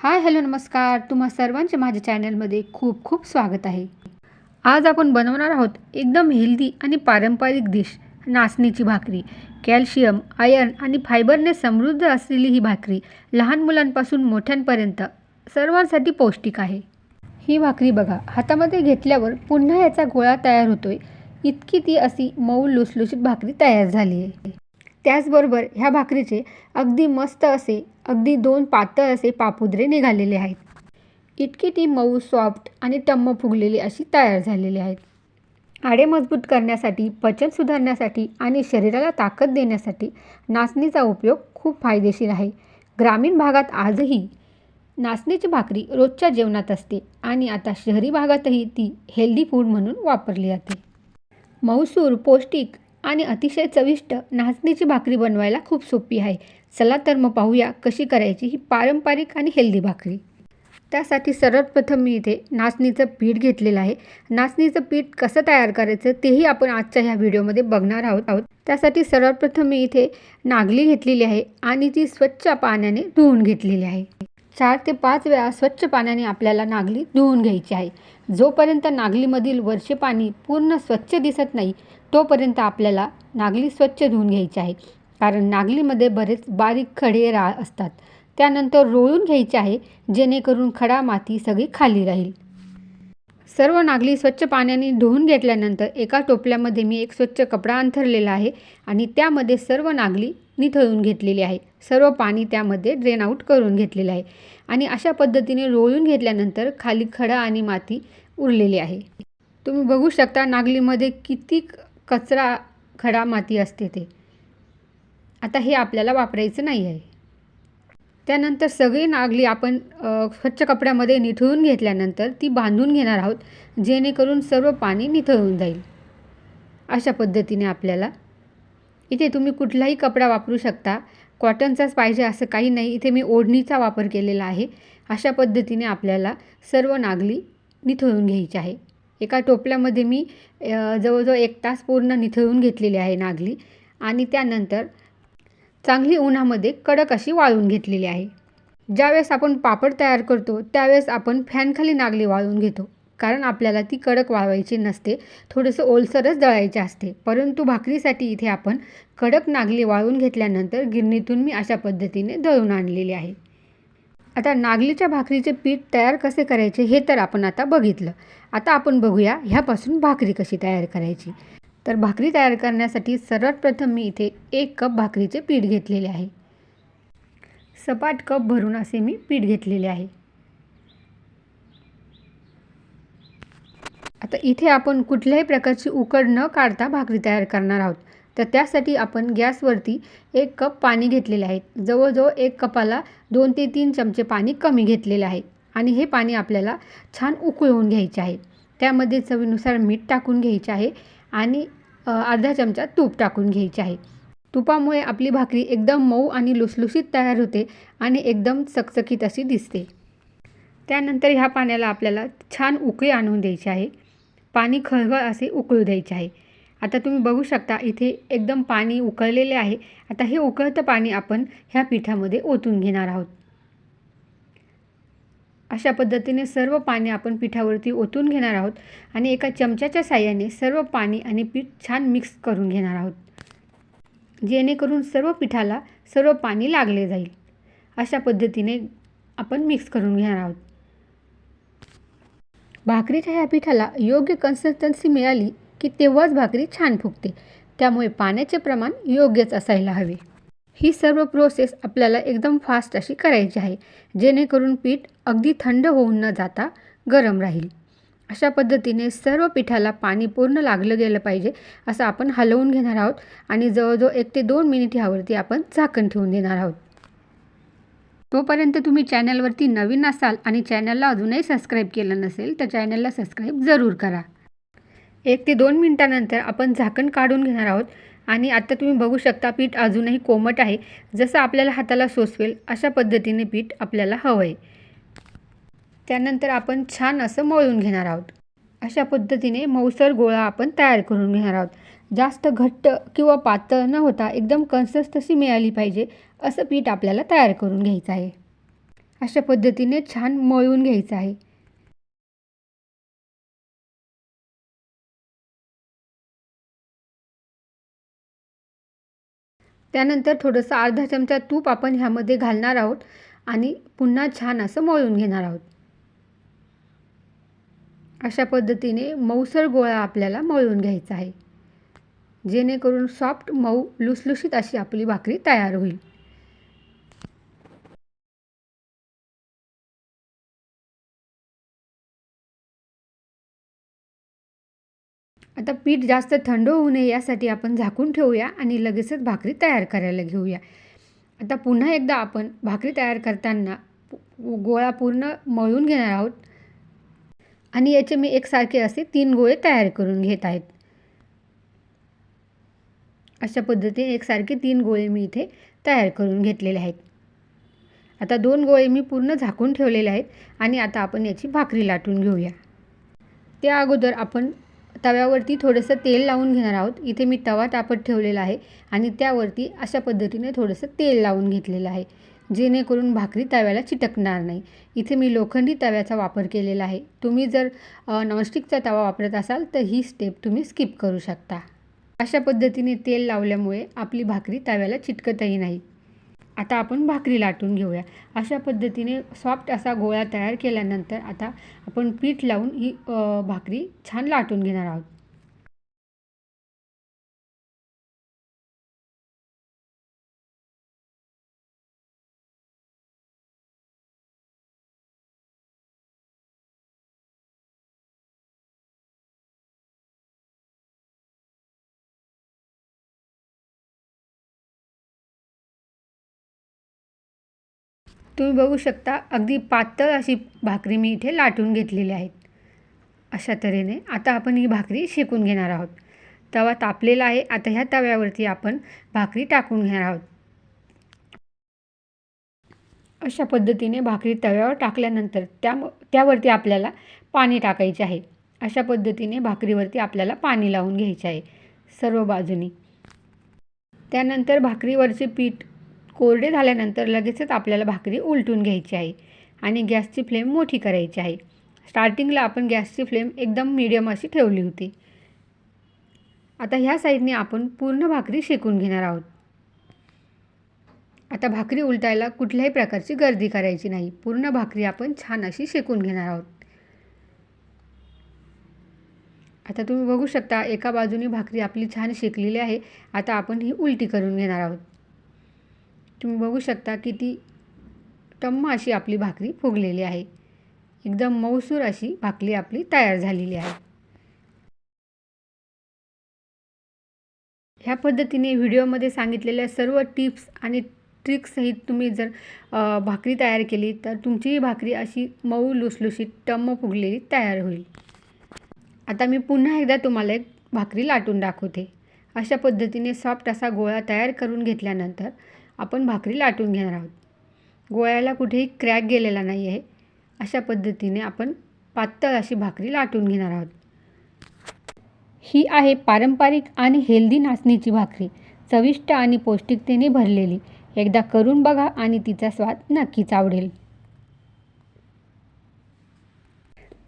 Hi hello नमस्कार. तुम्हा सर्वांचे माझ्या चॅनलमध्ये खूप खूप स्वागत आहे. आज आपण बनवणार आहोत एकदम हेल्दी आणि पारंपरिक डिश नाचणीची भाकरी. कॅल्शियम आयर्न आणि फायबरने समृद्ध असलेली ही भाकरी लहान मुलांपासून मोठ्यांपर्यंत सर्वांसाठी पौष्टिक आहे. ही भाकरी बघा हातामध्ये घेतल्यावर पुन्हा याचा गोळा तयार होतोय. इतकी ती अशी मऊ लुसलुशीत भाकरी तयार झाली आहे. त्याचबरोबर ह्या भाकरीचे अगदी मस्त असे अगदी दोन पातळ असे पापुद्रे निघालेले आहेत. इतकी ती मऊ सॉफ्ट आणि टम्म फुगलेली अशी तयार झालेली आहेत. आडे मजबूत करण्यासाठी पचन सुधारण्यासाठी आणि शरीराला ताकद देण्यासाठी नाचणीचा उपयोग खूप फायदेशीर आहे. ग्रामीण भागात आजही नाचणीची भाकरी रोजच्या जेवणात असते आणि आता शहरी भागातही ती हेल्दी फूड म्हणून वापरली जाते. मऊसूर पौष्टिक आणि अतिशय चविष्ट नाचणीची भाकरी बनवायला खूप सोपी आहे. चला तर मग पाहूया कशी करायची ही पारंपरिक आणि हेल्दी भाकरी. त्यासाठी सर्वप्रथम मी इथे नाचणीचं पीठ घेतलेलं आहे. नाचणीचं पीठ कसं तयार करायचं तेही आपण आजच्या ह्या व्हिडिओमध्ये बघणार आहोत. आहोत त्यासाठी सर्वप्रथम मी इथे नागली घेतलेली आहे आणि ती स्वच्छ पाण्याने धुवून घेतलेली आहे. चार ते पाच वेळा स्वच्छ पाण्याने आपल्याला नागली धुवून घ्यायची आहे. जोपर्यंत नागलीमधील वरचे पाणी पूर्ण स्वच्छ दिसत नाही तोपर्यंत आपल्याला नागली स्वच्छ धुवून घ्यायची आहे. कारण नागलीमध्ये बरेच बारीक खडे राळ असतात. त्यानंतर रोळून घ्यायचे आहे जेणेकरून खडा माती सगळी खाली राहील. सर्व नागली स्वच्छ पाण्याने धुवून घेतल्यानंतर एका टोपल्यामध्ये मी एक स्वच्छ कपडा अंथरलेला आहे आणि त्यामध्ये सर्व नागली निथळून घेतलेली आहे. सर्व पाणी त्यामध्ये ड्रेन आऊट करून घेतलेलं आहे. आणि अशा पद्धतीने रोळून घेतल्यानंतर खाली खडा आणि माती उरलेली आहे. तुम्ही बघू शकता नागलीमध्ये किती कचरा खडा माती असते ते. आता हे आपल्याला वापरायचं नाही आहे. त्यानंतर सगळी नागली आपण स्वच्छ कपड्यामध्ये निथळून घेतल्यानंतर ती बांधून घेणार आहोत जेणेकरून सर्व पाणी निथळून जाईल. अशा पद्धतीने आपल्याला इथे तुम्ही कुठलाही कपडा वापरू शकता. कॉटनचाच पाहिजे असं काही नाही. इथे मी ओढणीचा वापर केलेला आहे. अशा पद्धतीने आपल्याला सर्व नागली निथळून घ्यायची आहे. एका टोपल्यामध्ये मी जवळजवळ एक तास पूर्ण निथळून घेतलेली आहे नागली आणि त्यानंतर चांगली उन्हामध्ये कडक अशी वाळून घेतलेली आहे. ज्यावेळेस आपण पापड तयार करतो त्यावेळेस आपण फॅनखाली नागली वाळून घेतो. कारण आपल्याला ती कडक वाळवायची नसते. थोडंसं ओलसरच दळायचे असते. परंतु भाकरीसाठी इथे आपण कडक नागली वाळून घेतल्यानंतर गिरणीतून मी अशा पद्धतीने दळून आणलेली आहे. आता नागलीच्या भाकरीचे पीठ तयार कसे करायचे हे तर आपण आता बघितलं. आता आपण बघूया ह्यापासून भाकरी कशी तयार करायची. तर भाकरी तयार करण्यासाठी सर्वात प्रथम मी इथे एक कप भाकरीचे पीठ घेतलेले आहे. सपाट कप भरून असे मी पीठ घेतलेले आहे. आता इथे आपण कुठल्याही प्रकारची उकड न काढता भाकरी तयार करणार आहोत. तर त्यासाठी आपण गॅसवरती एक कप पाणी घेतलेले आहे. जवळजवळ एक कपाला दोन ते तीन चमचे पाणी कमी घेतलेले आहे. आणि हे पाणी आपल्याला छान उकळवून घ्यायचे आहे. त्यामध्ये चवीनुसार मीठ टाकून घ्यायचे आहे आणि अर्धा चमचा तूप टाकून घ्यायचे आहे. तुपामुळे आपली भाकरी एकदम मऊ आणि लुसलुशीत तयार होते आणि एकदम चकचकीत अशी दिसते. त्यानंतर ह्या पाण्याला आपल्याला छान उकळी आणून द्यायची आहे. पाणी खळखळ असे उकळू द्यायचे आहे. आता तुम्ही बघू शकता इथे एकदम पाणी उकळलेले आहे. आता हे उकळतं पाणी आपण ह्या पिठामध्ये ओतून घेणार आहोत. अशा पद्धतीने सर्व पाणी आपण पिठावरती ओतून घेणार आहोत आणि एका चमच्याच्या साह्याने सर्व पाणी आणि पीठ छान मिक्स करून घेणार आहोत. जेणेकरून सर्व पिठाला सर्व पाणी लागले जाईल. अशा पद्धतीने आपण मिक्स करून घेणार आहोत. भाकरीच्या ह्या पिठाला योग्य कन्सिस्टन्सी मिळाली की तेव्हाच भाकरी छान फुगते. त्यामुळे पाण्याचे प्रमाण योग्यच असायला हवे. ही सर्व प्रोसेस आपल्याला एकदम फास्ट अशी करायची आहे जेणेकरून पीठ अगदी थंड होऊन न जाता गरम राहील. अशा पद्धतीने सर्व पिठाला पाणी पूर्ण लागलं गेलं पाहिजे असं आपण हलवून घेणार आहोत आणि जवळजवळ एक ते दोन मिनिट ह्यावरती आपण झाकण ठेवून देणार आहोत. तोपर्यंत तुम्ही चॅनलवरती नवीन असाल आणि चॅनलला अजूनही सबस्क्राईब केलं नसेल तर चॅनलला सबस्क्राईब जरूर करा. एक ते दोन मिनटानंतर आपण झाकण काढून घेणार आहोत आणि आता तुम्ही बघू शकता पीठ अजूनही कोमट आहे. जसं आपल्याला हाताला सोसवेल अशा पद्धतीने पीठ आपल्याला हवं आहे त्यानंतर आपण छान असं मळून घेणार आहोत. अशा पद्धतीने मऊसर गोळा आपण तयार करून घेणार आहोत. जास्त घट्ट किंवा पातळ न होता एकदम कन्सिस्टन्सी मिळाली पाहिजे असं पीठ आपल्याला तयार करून घ्यायचं आहे. अशा पद्धतीने छान मळून घ्यायचं आहे. त्यानंतर थोडंसं अर्धा चमचा तूप आपण ह्यामध्ये घालणार आहोत आणि पुन्हा छान असं मळून घेणार आहोत. अशा पद्धतीने मऊसर गोळा आपल्याला मळून घ्यायचा आहे. जेणेकरून सॉफ्ट मऊ लुसलुशीत अशी आपली भाकरी तयार होईल. आता पीठ जास्त थंड होऊ नये यासाठी आपण झाकून ठेवूया आणि लगेचच भाकरी तयार करायला घेऊया. आता पुन्हा एकदा आपण भाकरी तयार करताना गोळा पूर्ण मळून घेणार आहोत. आणि याचे मी एकसारखे असे तीन गोळे तयार करून घेत आहेत. अशा पद्धतीने एकसारखे तीन गोळे मी इथे तयार करून घेतलेले आहेत. आता दोन गोळे मी पूर्ण झाकून ठेवलेले आहेत आणि आता आपण याची भाकरी लाटून घेऊया. त्या अगोदर आपण तव्यावरती थोडंसं तेल लावून घेणार आहोत. इथे मी तवा तापत ठेवलेला आहे आणि त्यावरती अशा पद्धतीने थोडंसं तेल लावून घेतलेलं आहे जेणेकरून भाकरी तव्याला चिटकणार नाही. इथे मी लोखंडी तव्याचा वापर केलेला आहे. तुम्ही जर नॉनस्टिकचा तवा वापरत असाल तर ही स्टेप तुम्ही स्किप करू शकता. अशा पद्धतीने तेल लावल्यामुळे आपली भाकरी तव्याला चिटकतही नाही. आता आपण भाकरी लाटून घेऊया. अशा पद्धतीने सॉफ्ट असा गोळा तयार केल्यानंतर आता आपण पीठ लावून ही भाकरी छान लाटून घेणार आहोत. तुम्ही बघू शकता अगदी पातळ अशी भाकरी मी इथे लाटून घेतलेली आहेत अशा तऱ्हेने आता आपण ही भाकरी शेकून घेणार आहोत. तवा तापलेला आहे आता ह्या तव्यावरती आपण भाकरी टाकून घेणार आहोत. अशा पद्धतीने भाकरी तव्यावर टाकल्यानंतर त्या त्यावरती आपल्याला पाणी टाकायचे आहे. अशा पद्धतीने भाकरीवरती आपल्याला पाणी लावून घ्यायचे आहे सर्व बाजूनी. त्यानंतर भाकरीवरचे पीठ कोरडे झाल्यानंतर लगेचच आपल्याला भाकरी उलटून घ्यायची आहे आणि गॅसची फ्लेम मोठी करायची आहे. स्टार्टिंगला आपण गॅसची फ्लेम एकदम मीडियम अशी ठेवली होती. आता ह्या साईडने आपण पूर्ण भाकरी शेकून घेणार आहोत. आता भाकरी उलटायला कुठल्याही प्रकारची गर्दी करायची नाही. पूर्ण भाकरी आपण छान अशी शेकून घेणार आहोत. आता तुम्ही बघू शकता एका बाजूने भाकरी आपली छान शेकलेली आहे. आता आपण ही उलटी करून घेणार आहोत. तुम्ही बघू शकता किती टम्म अशी आपली भाकरी फुगलेली आहे. एकदम मऊसूर अशी भाकरी आपली तयार झालेली आहे. ह्या पद्धतीने व्हिडिओमध्ये सांगितलेल्या सर्व टिप्स आणि ट्रिक्ससहित तुम्ही जर भाकरी तयार केली तर तुमचीही भाकरी अशी मऊ लुसलुशीत टम्म फुगलेली तयार होईल. आता मी पुन्हा एकदा तुम्हाला एक भाकरी लाटून दाखवते. अशा पद्धतीने सॉफ्ट असा गोळा तयार करून घेतल्यानंतर आपण भाकरी लाटून घेणार आहोत. गोळ्याला कुठेही क्रॅक गेलेला नाही आहे. अशा पद्धतीने आपण पातळ अशी भाकरी लाटून घेणार आहोत. ही आहे पारंपरिक आणि हेल्दी नाचणीची भाकरी. चविष्ट आणि पौष्टिकतेने भरलेली. एकदा करून बघा आणि तिचा स्वाद नक्कीच आवडेल.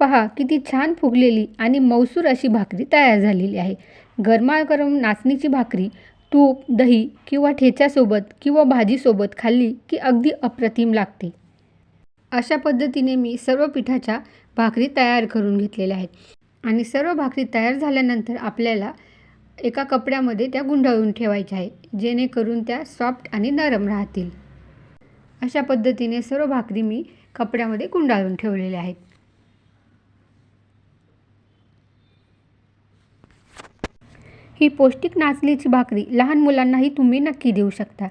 पहा किती छान फुगलेली आणि मौसूर अशी भाकरी तयार झालेली आहे. गरमागरम नाचणीची भाकरी तूप दही किंवा ठेच्यासोबत किंवा भाजीसोबत खाल्ली की अगदी अप्रतिम लागते. अशा पद्धतीने मी सर्व पिठाच्या भाकरी तयार करून घेतलेल्या आहेत. आणि सर्व भाकरी तयार झाल्यानंतर आपल्याला एका कपड्यामध्ये त्या गुंडाळून ठेवायच्या आहे जेणेकरून त्या सॉफ्ट आणि नरम राहतील. अशा पद्धतीने सर्व भाकरी मी कपड्यामध्ये गुंडाळून ठेवलेल्या आहेत. ही पौष्टिक नाचणीची भाकरी लहान मुलांनाही तुम्ही नक्की देऊ शकता.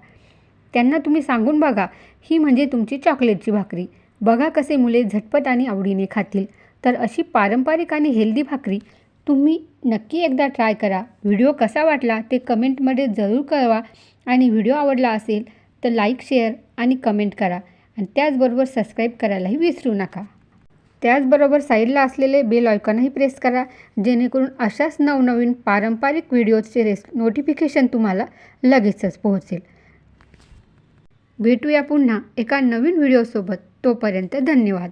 त्यांना तुम्ही सांगून बघा ही म्हणजे तुमची चॉकलेटची भाकरी. बघा कसे मुले झटपट आणि आवडीने खातील. तर अशी पारंपरिक आणि हेल्दी भाकरी तुम्ही नक्की एकदा ट्राय करा. व्हिडिओ कसा वाटला ते कमेंटमध्ये जरूर कळवा. आणि व्हिडिओ आवडला असेल तर लाईक शेअर आणि कमेंट करा. आणि त्याचबरोबर सबस्क्राईब करायलाही विसरू नका. त्याचबरोबर साईडला असलेले बेल ऑयकॉनही प्रेस करा जेणेकरून अशाच नवनवीन पारंपरिक व्हिडिओजचे रेस नोटिफिकेशन तुम्हाला लगेचच पोहोचेल. भेटूया पुन्हा एका नवीन व्हिडिओसोबत. तोपर्यंत धन्यवाद.